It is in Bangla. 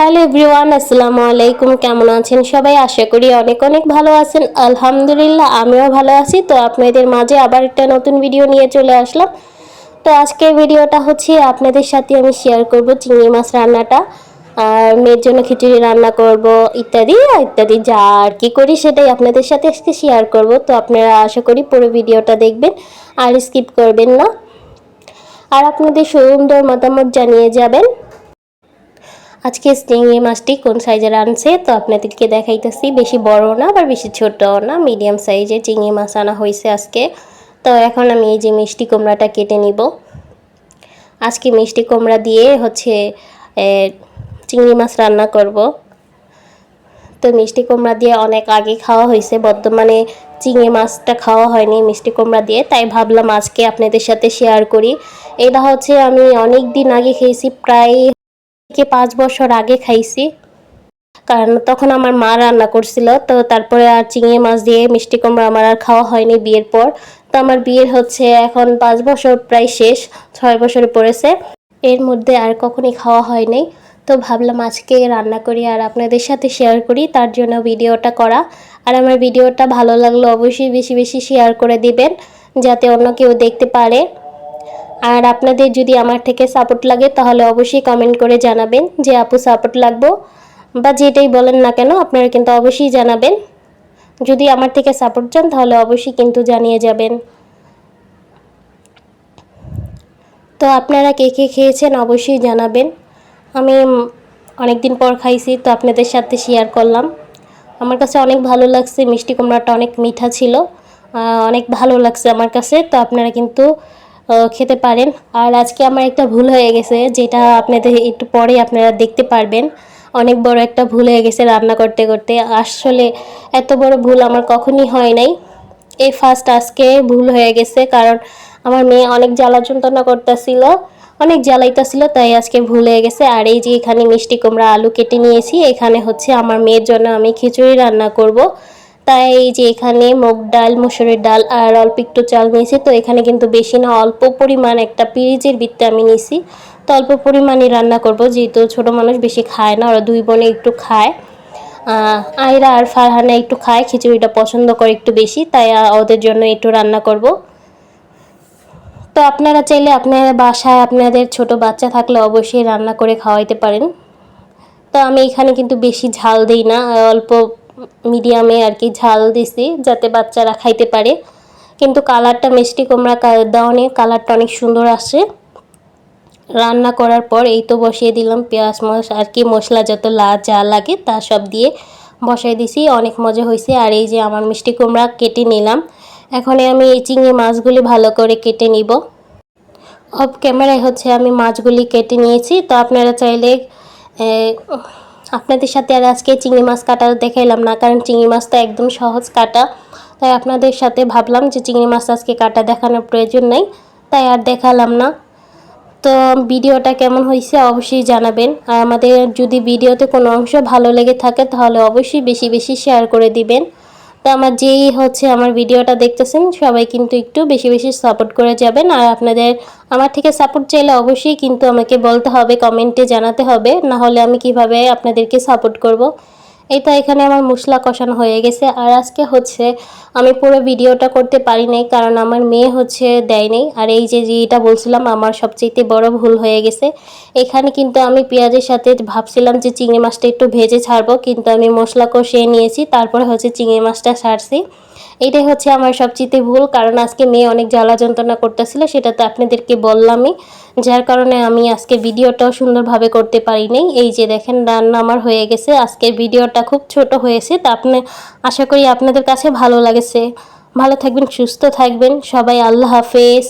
হ্যালো এভরিওয়ান, আসসালামু আলাইকুম। কেমন আছেন সবাই? আশা করি অনেক অনেক ভালো আছেন। আলহামদুলিল্লাহ, আমিও ভালো আছি। তো আপনাদের মাঝে আবার একটা নতুন ভিডিও নিয়ে চলে আসলাম। তো আজকের ভিডিওটা হচ্ছে আপনাদের সাথে আমি শেয়ার করব চিংড়ি মাছ রান্নাটা। আর মেয়ের জন্য খিচুড়ি রান্না করব, ইত্যাদি। ইত্যাদি যা আর কি করি সেটাই আপনাদের সাথে আজকে শেয়ার করব। তো আপনারা আশা করি পুরো ভিডিওটা দেখবেন আর স্কিপ করবেন না। আর আপনাদের সুন্দর মতামত জানিয়ে যাবেন। আজকে চিংড়ি মাছটি কোন সাইজের আনছে? তো আপনাদেরকে দেখাইতেছি, বেশি বড় না, আবার বেশি ছোটও না মিডিয়াম সাইজের চিংড়ি মাছ আনা হয়েছে আজকে। তো এখন আমি এই যে মিষ্টি কুমড়াটা কেটে নিব। আজকে মিষ্টি কুমড়া দিয়ে হচ্ছে চিংড়ি মাছ রান্না করব। তো মিষ্টি কুমড়া দিয়ে অনেক আগে খাওয়া হয়েছে, বর্তমানে চিংড়ি মাছটা খাওয়া হয়নি মিষ্টি কুমড়া দিয়ে, তাই ভাবলাম আজকে আপনাদের সাথে শেয়ার করি। এটা হচ্ছে আমি অনেক দিন আগে খেয়েছি, প্রায় থেকে পাঁচ বছর আগে খাইছি। কারণ তখন আমার মা রান্না করছিল, তো তারপরে আর চিংড়ি মাছ দিয়ে মিষ্টি কুমড়া আমার আর খাওয়া হয়নি বিয়ের পর। তো আমার বিয়ের হচ্ছে এখন পাঁচ বছর প্রায় শেষ, ছয় বছরে পড়েছে। এর মধ্যে আর কখনই খাওয়া হয়নি। তো ভাবলাম আজকে রান্না করি আর আপনাদের সাথে শেয়ার করি, তার জন্য ভিডিওটা করা। আর আমার ভিডিওটা ভালো লাগলে অবশ্যই বেশি বেশি শেয়ার করে দিবেন, যাতে অন্য কেউ দেখতে পারে। আর আপনাদের যদি আমার থেকে সাপোর্ট লাগে, তাহলে অবশ্যই কমেন্ট করে জানাবেন যে, আপু সাপোর্ট লাগবো? বা যেটাই বলেন না কেন, আপনারা কিন্তু অবশ্যই জানাবেন। যদি আমার থেকে সাপোর্ট চান, তাহলে অবশ্যই কিন্তু জানিয়ে যাবেন। তো আপনারা কে কে খেয়েছেন, অবশ্যই জানাবেন। আমি অনেক দিন পর খাইছি, তো আপনাদের সাথে শেয়ার করলাম। আমার কাছে অনেক ভালো লাগছে, মিষ্টি কুমড়াটা অনেক মিঠা ছিল। অনেক ভালো লাগছে আমার কাছে, তো আপনারা কিন্তু খেতে পারেন। আর আজকে আমার একটা ভুল হয়ে গেছে, যেটা আপনাদের একটু পরে আপনারা দেখতে পারবেন। অনেক বড় একটা ভুল হয়ে গেছে রান্না করতে করতে। আসলে এত বড় ভুল আমার কখনই হয় নাই। এই ফার্স্ট আজকে ভুল হয়ে গেছে, কারণ আমার মেয়ে অনেক জ্বালা যন্ত্রণা করতেছিল, অনেক জ্বালাইতেছিল, তাই আজকে ভুল হয়ে গেছে। আর এই যে এখানে মিষ্টি কুমড়া আলু কেটে নিয়েছি, এখানে হচ্ছে আমার মেয়ের জন্য আমি খিচুড়ি রান্না করব। তাই এই যে এখানে মুগ ডাল, মুসুরির ডাল আর অল্প একটু চাল নিয়েছি, তো এখানে কিন্তু বেশি না, অল্প পরিমাণ একটা পিরিজের বৃত্তে আমি নিয়েছি তো অল্প পরিমাণে রান্না করব, যেহেতু ছোটো মানুষ বেশি খায় না, ওরা দুই বোনে একটু খায়। আয়রা আর ফারহানা একটু খায়, খিচুড়িটা পছন্দ করে একটু বেশি, তাই ওদের জন্য একটু রান্না করব। তো আপনারা চাইলে আপনারা বাসায় আপনাদের ছোট বাচ্চা থাকলে অবশ্যই রান্না করে খাওয়াইতে পারেন। তো আমি এখানে কিন্তু বেশি ঝাল দিই না, অল্প মিডিয়ামে আর কি ঝাল দিছি যাতে বাচ্চারা খাইতে পারে। কিন্তু কালারটা মিষ্টি কুমড়া দেওয়ানে কালারটা অনেক সুন্দর আসে রান্না করার পর এই তো বসিয়ে দিলাম পেঁয়াজ মশ আর কি মশলা যত লা যা লাগে তা সব দিয়ে বসাই দিছি। অনেক মজা হয়েছে আর এই যে আমার মিষ্টি কুমড়া কেটে নিলাম। এখন আমি এই চিংড়ি মাছগুলি ভালো করে কেটে নিব। অফ ক্যামেরায় হচ্ছে আমি মাছগুলি কেটে নিয়েছি। তো আপনারা চাইলে আপনাদের সাথে আর আজকে চিংড়ি মাছ কাটা দেখাইলাম না, কারণ চিংড়ি মাছ তো একদম সহজ কাটা। তাই আপনাদের সাথে ভাবলাম যে চিংড়ি মাছ আজকে কাটা দেখানোর প্রয়োজন নাই, তাই আর দেখালাম না। তো ভিডিওটা কেমন হয়েছে অবশ্যই জানাবেন, আর আমাদের যদি ভিডিওতে কোনো অংশ ভালো লেগে থাকে তাহলে অবশ্যই বেশি বেশি শেয়ার করে দিবেন। তো আমার যেই হচ্ছে আমার ভিডিওটা দেখতেছেন, সবাই কিন্তু একটু বেশি বেশি সাপোর্ট করে যাবেন আর আপনাদের, আমার থেকে সাপোর্ট চাইলে অবশ্যই কিন্তু আমাকে বলতে হবে কমেন্টে জানাতে হবে না হলে আমি কীভাবে আপনাদেরকে সাপোর্ট করব। এই তো এখানে আমার মশলা কষানো হয়ে গেছে। আর আজকে হচ্ছে আমি পুরো ভিডিওটা করতে পারি নাই, কারণ আমার মেয়ে হচ্ছে দেয় নেই। আর এই যে যেটা বলছিলাম, আমার সবচেয়ে বড় ভুল হয়ে গেছে। এখানে কিন্তু আমি পেঁয়াজের সাথে ভাবছিলাম যে চিংড়ি মাছটা একটু ভেজে ছাড়বো, কিন্তু আমি মশলা কষিয়ে নিয়েছি, তারপরে হচ্ছে চিংড়ি মাছটা ছাড়ছি। এটাই হচ্ছে আমার সবচেয়ে ভুল, কারণ আজকে মেয়ে অনেক জ্বালা যন্ত্রণা করতেছিল, সেটা তো আপনাদেরকে বললামই। যার কারণে আমি আজকে ভিডিওটাও সুন্দরভাবে করতে পারি নাই। এই যে দেখেন, রান্না আমার হয়ে গেছে, আজকের ভিডিওটা খুব ছোট হয়েছে, তা আপনি, আশা করি আপনাদের কাছে ভালো লাগেছে। ভালো থাকবেন, সুস্থ থাকবেন, সবাই আল্লাহ হাফেজ।